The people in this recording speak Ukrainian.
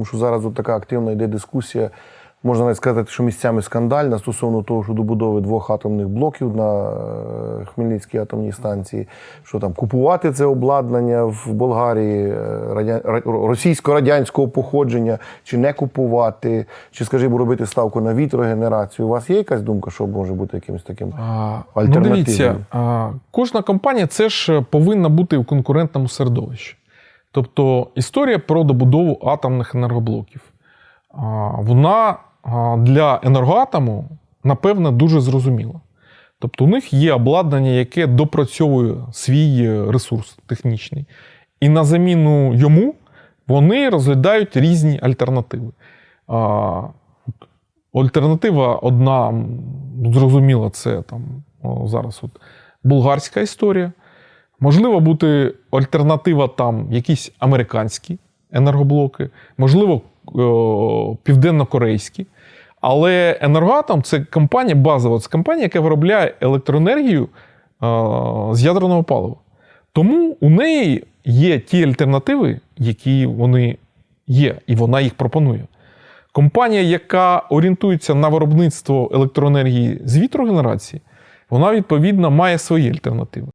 Тому що зараз от така активна йде дискусія, можна навіть сказати, що місцями скандальна стосовно того, що добудови двох атомних блоків на е, Хмельницькій атомній станції, що там купувати це обладнання в Болгарії е, радя- ра- російсько-радянського походження, чи не купувати, чи, скажімо, робити ставку на вітрогенерацію. У вас є якась думка, що може бути якимось таким? А, ну, Альтернативним. дивіться, кожна компанія це ж повинна бути в конкурентному середовищі. Тобто історія про добудову атомних енергоблоків. Вона для енергоатому, напевне, дуже зрозуміла. Тобто, у них є обладнання, яке допрацьовує свій е, ресурс технічний. І на заміну йому вони розглядають різні альтернативи. Альтернатива одна, зрозуміла, це там зараз от болгарська історія. Можливо, бути альтернатива там якісь американські енергоблоки, можливо, південно-корейські. Але енергоатом це компанія базова, це компанія, яка виробляє електроенергію з ядерного палива. Тому у неї є ті альтернативи, які вони є, і вона їх пропонує. Компанія, яка орієнтується на виробництво електроенергії з вітрогенерації, вона відповідно має свої альтернативи.